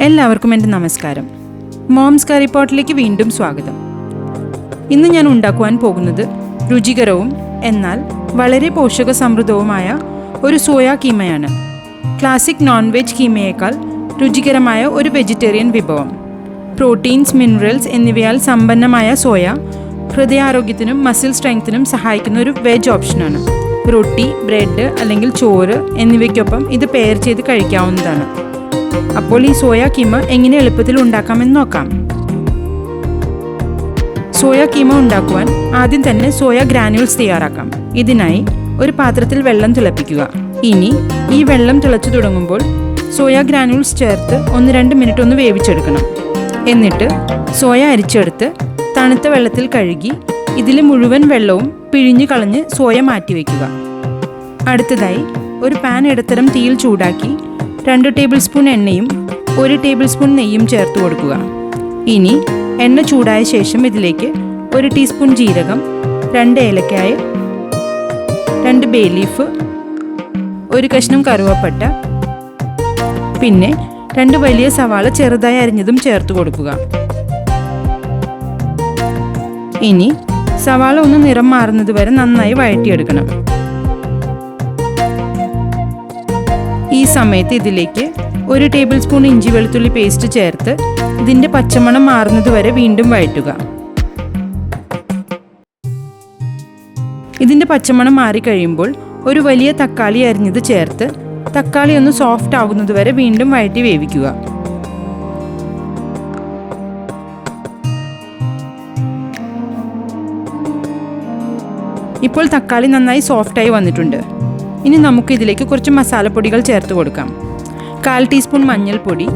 എല്ലാവർക്കും എന്റെ നമസ്കാരം. മോംസ് കറി പോട്ടിലേക്ക് വീണ്ടും സ്വാഗതം. ഇന്ന് ഞാൻ ഉണ്ടാക്കുവാൻ പോകുന്നത് രുചികരവും എന്നാൽ വളരെ പോഷക സമൃദ്ധവുമായ ഒരു സോയാ കീമയാണ്. ക്ലാസിക് നോൺ വെജ് കീമയേക്കാൾ രുചികരമായ ഒരു വെജിറ്റേറിയൻ വിഭവം. പ്രോട്ടീൻസ് മിനറൽസ് എന്നിവയാൽ സമ്പന്നമായ സോയ ഹൃദയാരോഗ്യത്തിനും മസിൽ സ്ട്രെങ്ത്തിനും സഹായിക്കുന്ന ഒരു വെജ് ഓപ്ഷനാണ് റൊട്ടി ബ്രെഡ് അല്ലെങ്കിൽ ചോറ് എന്നിവയ്ക്കൊപ്പം ഇത് പെയർ ചെയ്ത് കഴിക്കാവുന്നതാണ്. അപ്പോൾ ഈ സോയ കീമ എങ്ങനെ എളുപ്പത്തിൽ ഉണ്ടാക്കാമെന്ന് നോക്കാം. സോയ കീമ ഉണ്ടാക്കുവാൻ ആദ്യം തന്നെ സോയ ഗ്രാനുവൽസ് തയ്യാറാക്കാം. ഇതിനായി ഒരു പാത്രത്തിൽ വെള്ളം തിളപ്പിക്കുക. ഇനി ഈ വെള്ളം തിളച്ചു തുടങ്ങുമ്പോൾ സോയ ഗ്രാനുൾസ് ചേർത്ത് ഒന്ന് രണ്ട് മിനിറ്റ് ഒന്ന് വേവിച്ചെടുക്കണം. എന്നിട്ട് സോയ അരിച്ചെടുത്ത് തണുത്ത വെള്ളത്തിൽ കഴുകി ഇതിൽ മുഴുവൻ വെള്ളവും പിഴിഞ്ഞു കളഞ്ഞ് സോയ മാറ്റി മാറ്റിവെക്കുക. അടുത്തതായി ഒരു പാൻ ഇടത്തരം തീയിൽ ചൂടാക്കി രണ്ട് ടേബിൾ സ്പൂൺ എണ്ണയും ഒരു ടേബിൾ സ്പൂൺ നെയ്യും ചേർത്ത് കൊടുക്കുക. ഇനി എണ്ണ ചൂടായ ശേഷം ഇതിലേക്ക് ഒരു ടീസ്പൂൺ ജീരകം രണ്ട് ഏലക്കായ രണ്ട് ബേ ലീഫ് ഒരു കഷ്ണം കറുവപ്പട്ട പിന്നെ രണ്ട് വലിയ സവാള ചെറുതായി അരിഞ്ഞതും ചേർത്ത് കൊടുക്കുക. ഇനി സവാള ഒന്ന് നിറം മാറുന്നത് വരെ നന്നായി വഴറ്റിയെടുക്കണം. ഈ സമയത്ത് ഇതിലേക്ക് ഒരു ടേബിൾ സ്പൂൺ ഇഞ്ചി വെളുത്തുള്ളി പേസ്റ്റ് ചേർത്ത് ഇതിന്റെ പച്ചമണം മാറുന്നതുവരെ വീണ്ടും വഴറ്റുക. ഇതിന്റെ പച്ചമണം മാറിക്കഴിയുമ്പോൾ ഒരു വലിയ തക്കാളി അരിഞ്ഞത് ചേർത്ത് തക്കാളി ഒന്ന് സോഫ്റ്റ് ആകുന്നതുവരെ വീണ്ടും വഴറ്റി വേവിക്കുക. ഇപ്പോൾ തക്കാളി നന്നായി സോഫ്റ്റായി വന്നിട്ടുണ്ട്. ഇനി നമുക്ക് ഇതിലേക്ക് കുറച്ച് മസാലപ്പൊടികൾ ചേർത്ത് കൊടുക്കാം. കാൽ ടീസ്പൂൺ മഞ്ഞൾപ്പൊടി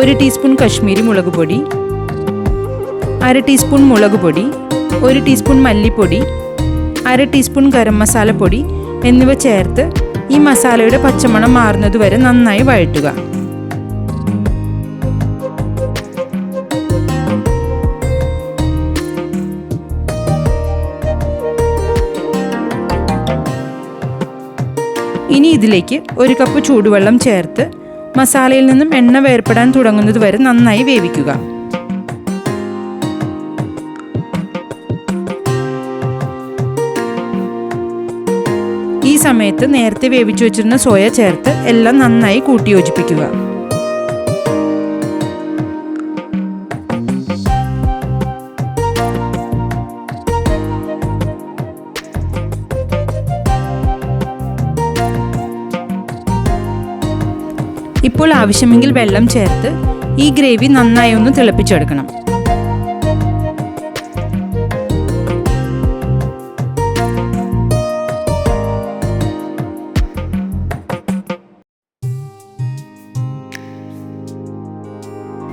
ഒരു ടീസ്പൂൺ കശ്മീരി മുളക് പൊടി അര ടീസ്പൂൺ മുളക് പൊടി ഒരു ടീസ്പൂൺ മല്ലിപ്പൊടി അര ടീസ്പൂൺ ഗരം മസാലപ്പൊടി എന്നിവ ചേർത്ത് ഈ മസാലയുടെ പച്ചമണം മാറുന്നതുവരെ നന്നായി വഴറ്റുക. ഇനി ഇതിലേക്ക് ഒരു കപ്പ് ചൂടുവെള്ളം ചേർത്ത് മസാലയിൽ നിന്നും എണ്ണ വേർപ്പെടാൻ തുടങ്ങുന്നത് വരെ നന്നായി വേവിക്കുക. ഈ സമയത്ത് നേരത്തെ വേവിച്ചു വെച്ചിരുന്ന സോയ ചേർത്ത് എല്ലാം നന്നായി കൂട്ടിയോജിപ്പിക്കുക ഇപ്പോൾ ആവശ്യമെങ്കിൽ വെള്ളം ചേർത്ത് ഈ ഗ്രേവി നന്നായി ഒന്ന് തിളപ്പിച്ചെടുക്കണം.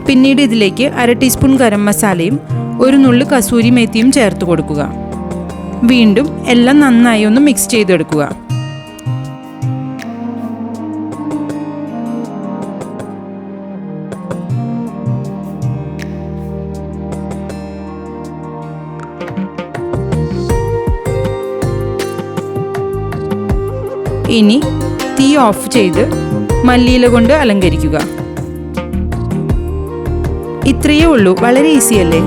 പിന്നീട് ഇതിലേക്ക് അര ടീസ്പൂൺ ഗരം മസാലയും ഒരു നുള്ളു കസൂരി മേത്തിയും ചേർത്ത് കൊടുക്കുക. വീണ്ടും എല്ലാം നന്നായി ഒന്ന് മിക്സ് ചെയ്തെടുക്കുക. ഇനി തീ ഓഫ് ചെയ്ത് മല്ലിയില കൊണ്ട് അലങ്കരിക്കുക. ഇത്രയേ ഉള്ളൂ. വളരെ ഈസിയല്ലേ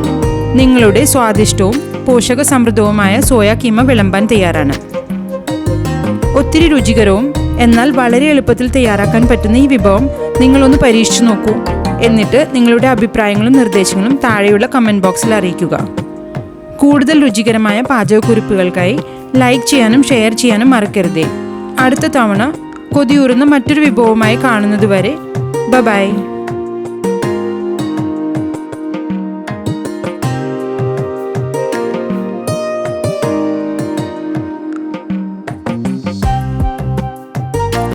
നിങ്ങളുടെ സ്വാദിഷ്ടവും പോഷക സമൃദ്ധവുമായ സോയ കീമ വിളമ്പാൻ തയ്യാറാണ്. ഒത്തിരി രുചികരവും എന്നാൽ വളരെ എളുപ്പത്തിൽ തയ്യാറാക്കാൻ പറ്റുന്ന ഈ വിഭവം നിങ്ങളൊന്ന് പരീക്ഷിച്ചു നോക്കൂ. എന്നിട്ട് നിങ്ങളുടെ അഭിപ്രായങ്ങളും നിർദ്ദേശങ്ങളും താഴെയുള്ള കമന്റ് ബോക്സിൽ അറിയിക്കുക. കൂടുതൽ രുചികരമായ പാചകക്കുറിപ്പുകൾക്കായി ലൈക്ക് ചെയ്യാനും ഷെയർ ചെയ്യാനും മറക്കരുതേ. അടുത്ത തവണ കൊതിയൂറുന്ന മറ്റൊരു വിഭവമായി കാണുന്നതുവരെ ബബായ്